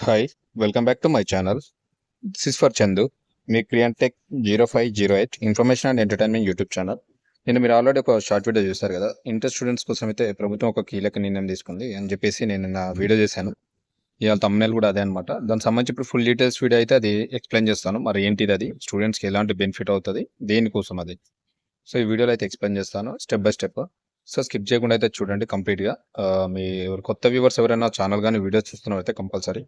Hi welcome back to my channel this is for Chandu me క్రియాన్ tech zero five zero eight information and entertainment YouTube channel నేను మీరు already ఒక short video చూశారు కదా inter students కోసం అయితే ప్రభుత్వం ఒక కీలక నిర్ణయం తీసుకుంది అని చెప్పేసి నేను నా వీడియో చేశాను. ఇవాళ తమ్మునేలు కూడా అదే అనమాట దానికి సంబంధించి ఇప్పుడు ఫుల్ డీటెయిల్స్ వీడియో అయితే అది ఎక్స్ప్లెయిన్ చేస్తాను. మరి ఏంటిది అది? స్టూడెంట్స్కి ఎలాంటి బెనిఫిట్ అవుతుంది? దేనికోసం అది? సో ఈ వీడియోలో అయితే ఎక్స్ప్లెయిన్ చేస్తాను step by step so skip చేయకుండా అయితే చూడండి కంప్లీట్గా మీ కొత్త వ్యూవర్స్ ఎవరైనా ఛానల్ కానీ వీడియోస్ చూస్తున్నారు అయితే కంపల్సరీ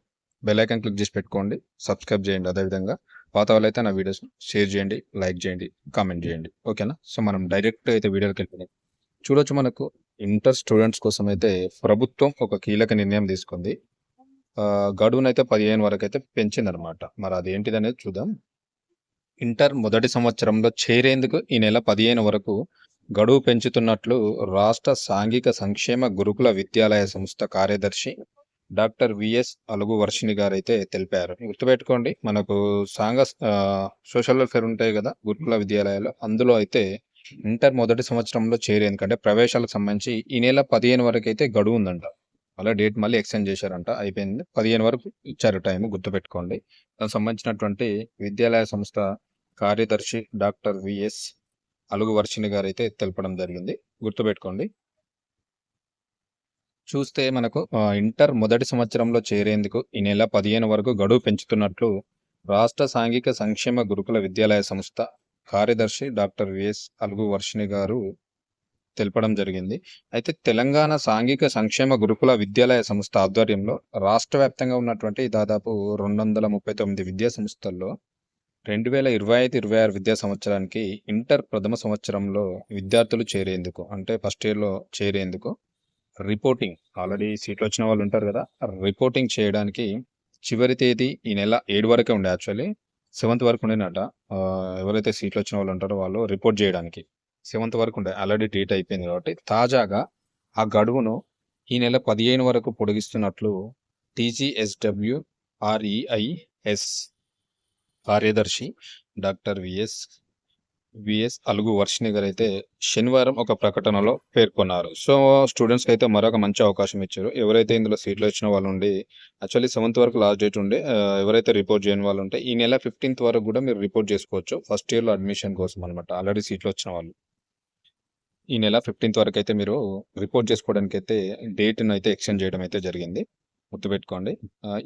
బెల్లైకన్ క్లిక్ చేసి పెట్టుకోండి. సబ్స్క్రైబ్ చేయండి అదేవిధంగా. పాత వాళ్ళు అయితే నా వీడియోస్ షేర్ చేయండి లైక్ చేయండి కామెంట్ చేయండి. ఓకేనా సో మనం డైరెక్ట్ అయితే వీడియోకి వెళ్ళిపోయి చూడొచ్చు మనకు ఇంటర్ స్టూడెంట్స్ కోసం అయితే ప్రభుత్వం ఒక కీలక నిర్ణయం తీసుకుంది. గడువునైతే పదిహేను వరకు అయితే పెంచిందనమాట మరి అది ఏంటిది అనేది చూద్దాం. ఇంటర్ మొదటి సంవత్సరంలో చేరేందుకు ఈ నెల పదిహేను వరకు గడువు పెంచుతున్నట్లు రాష్ట్ర సాంఘిక సంక్షేమ గురుకుల విద్యాలయ సంస్థ కార్యదర్శి డాక్టర్ విఎస్ అలుగు వర్షిణి గారు అయితే తెలిపారు గుర్తుపెట్టుకోండి మనకు సాంఘ సోషల్ వెల్ఫేర్ ఉంటాయి కదా గురుకుల విద్యాలయాలు. అందులో అయితే ఇంటర్ మొదటి సంవత్సరంలో చేరేందుకంటే ప్రవేశాలకు సంబంధించి ఈ నెల పదిహేను వరకు అయితే గడువు ఉందంట. అలా డేట్ మళ్ళీ ఎక్స్టెండ్ చేశారంట అయిపోయింది. పదిహేను వరకు ఇచ్చారు టైం గుర్తుపెట్టుకోండి. దానికి సంబంధించినటువంటి విద్యాలయ సంస్థ కార్యదర్శి డాక్టర్ విఎస్ అలుగు వర్షిణి గారు అయితే తెలపడం జరిగింది. గుర్తుపెట్టుకోండి. చూస్తే మనకు ఇంటర్ మొదటి సంవత్సరంలో చేరేందుకు ఈ నెల పదిహేను వరకు గడువు పెంచుతున్నట్లు రాష్ట్ర సాంఘిక సంక్షేమ గురుకుల విద్యాలయ సంస్థ కార్యదర్శి డాక్టర్ విఎస్ అలుగు వర్షిణి గారు తెలపడం జరిగింది. అయితే తెలంగాణ సాంఘిక సంక్షేమ గురుకుల విద్యాలయ సంస్థ ఆధ్వర్యంలో రాష్ట్ర వ్యాప్తంగా ఉన్నటువంటి దాదాపు రెండు వందల ముప్పై తొమ్మిది విద్యా సంస్థల్లో రెండు వేల ఇరవై ఐదు ఇరవై ఆరు విద్యా సంవత్సరానికి ఇంటర్ ప్రథమ సంవత్సరంలో విద్యార్థులు చేరేందుకు అంటే ఫస్ట్ ఇయర్లో చేరేందుకు రిపోర్టింగ్. ఆల్రెడీ సీట్లు వచ్చిన వాళ్ళు ఉంటారు కదా రిపోర్టింగ్ చేయడానికి చివరి తేదీ ఈ నెల ఏడు వరకే ఉండే యాక్చువల్లీ. సెవెంత్ వరకు ఉండేనట. ఎవరైతే సీట్లు వచ్చిన వాళ్ళు ఉంటారో వాళ్ళు రిపోర్ట్ చేయడానికి సెవెంత్ వరకు ఉండే ఆల్రెడీ డేట్ అయిపోయింది కాబట్టి. తాజాగా ఆ గడువును ఈ నెల పదిహేను వరకు పొడిగిస్తున్నట్లు టీజీఎస్డబ్ల్యూ ఆర్ఈఐఎస్ కార్యదర్శి డాక్టర్ విఎస్ విఎస్ అలుగు వర్షిణి గారు అయితే శనివారం ఒక ప్రకటనలో పేర్కొన్నారు. సో స్టూడెంట్స్కి అయితే మరొక మంచి అవకాశం ఇచ్చారు. ఎవరైతే ఇందులో సీట్లు వచ్చిన వాళ్ళు ఉండి యాక్చువల్లీ సెవెంత్ వరకు లాస్ట్ డేట్ ఉండే ఎవరైతే రిపోర్ట్ చేయని వాళ్ళు ఉంటే ఈ నెల ఫిఫ్టీన్త్ వరకు కూడా మీరు రిపోర్ట్ చేసుకోవచ్చు. ఫస్ట్ ఇయర్లో అడ్మిషన్ కోసం అనమాట ఆల్రెడీ సీట్లు వచ్చిన వాళ్ళు. ఈ నెల ఫిఫ్టీన్త్ వరకు అయితే మీరు రిపోర్ట్ చేసుకోవడానికి అయితే డేట్ను అయితే ఎక్స్టెండ్ చేయడం అయితే జరిగింది. గుర్తుపెట్టుకోండి.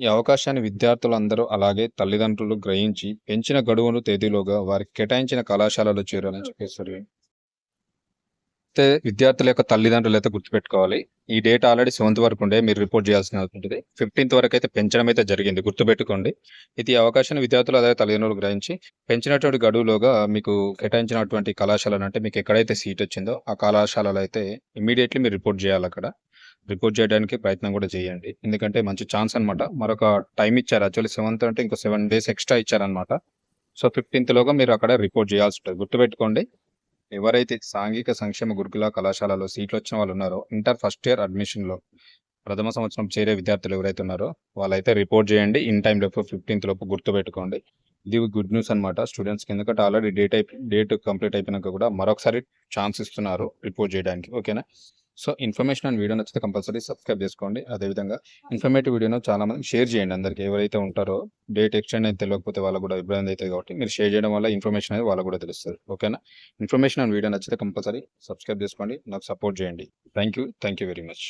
ఈ అవకాశాన్ని విద్యార్థులందరూ అలాగే తల్లిదండ్రులు గ్రహించి పెంచిన గడువును తేదీలోగా వారికి కేటాయించిన కళాశాలలో చేరాలని చెప్పేసారు అయితే విద్యార్థుల యొక్క తల్లిదండ్రులు అయితే గుర్తుపెట్టుకోవాలి. ఈ డేట్ ఆల్రెడీ సెవెంత్ వరకు ఉండే మీరు రిపోర్ట్ చేయాల్సిన ఉంటుంది. ఫిఫ్టీన్త్ వరకు అయితే పెంచడం అయితే జరిగింది. గుర్తుపెట్టుకోండి. ఇది ఈ అవకాశాన్ని విద్యార్థులు అదే తల్లిదండ్రులు గ్రహించి పెంచినటువంటి గడువులోగా మీకు కేటాయించినటువంటి కళాశాలను అంటే మీకు ఎక్కడైతే సీట్ వచ్చిందో ఆ కళాశాలలో అయితే ఇమీడియట్లీ మీరు రిపోర్ట్ చేయాలి అక్కడ. రిపోర్ట్ చేయడానికి ప్రయత్నం కూడా చేయండి. ఎందుకంటే మంచి ఛాన్స్ అనమాట మరొక టైం ఇచ్చారు. యాక్చువల్లీ సెవెంత్ అంటే ఇంకో సెవెన్ డేస్ ఎక్స్ట్రా ఇచ్చారనమాట సో ఫిఫ్టీన్త్ లోగా మీరు అక్కడ రిపోర్ట్ చేయాల్సి ఉంటుంది. గుర్తుపెట్టుకోండి. ఎవరైతే సాంఘిక సంక్షేమ గురుకుల కళాశాలలో సీట్లు వచ్చిన వాళ్ళు ఉన్నారో ఇంటర్ ఫస్ట్ ఇయర్ అడ్మిషన్లో ప్రథమ సంవత్సరం చేరే విద్యార్థులు ఎవరైతే ఉన్నారో వాళ్ళైతే రిపోర్ట్ చేయండి. ఇన్ టైం లోపు ఫిఫ్టీన్త్ లోపు గుర్తుపెట్టుకోండి. ఇది గుడ్ న్యూస్ అనమాట స్టూడెంట్స్కి ఎందుకంటే ఆల్రెడీ డేట్ అయిపోయి డేట్ కంప్లీట్ అయిపోయినాక కూడా మరొకసారి ఛాన్స్ ఇస్తున్నారు రిపోర్ట్ చేయడానికి. ఓకేనా సో ఇన్ఫర్మేషన్ అండ్ వీడియో నచ్చితే కంపల్సరీ సబ్స్క్రైబ్ చేసుకోండి. అదేవిధంగా ఇన్ఫర్మేటివ్ వీడియోను చాలా మంది షేర్ చేయండి అందరికి. ఎవరైతే ఉంటారో డేట్ ఎక్స్టెండ్ అయితే తెలియకపోతే వాళ్ళకు కూడా ఇబ్బంది అవుతుంది కాబట్టి మీరు షేర్ చేయడం వల్ల ఇన్ఫర్మేషన్ అనేది వాళ్ళకు కూడా తెలుస్తుంది. ఓకేనా? ఇన్ఫర్మేషన్ అండ్ వీడియో నచ్చితే కంపల్సరీ సబ్స్క్రైబ్ చేసుకోండి. నాకు సపోర్ట్ చేయండి. Thank you. Thank you very much.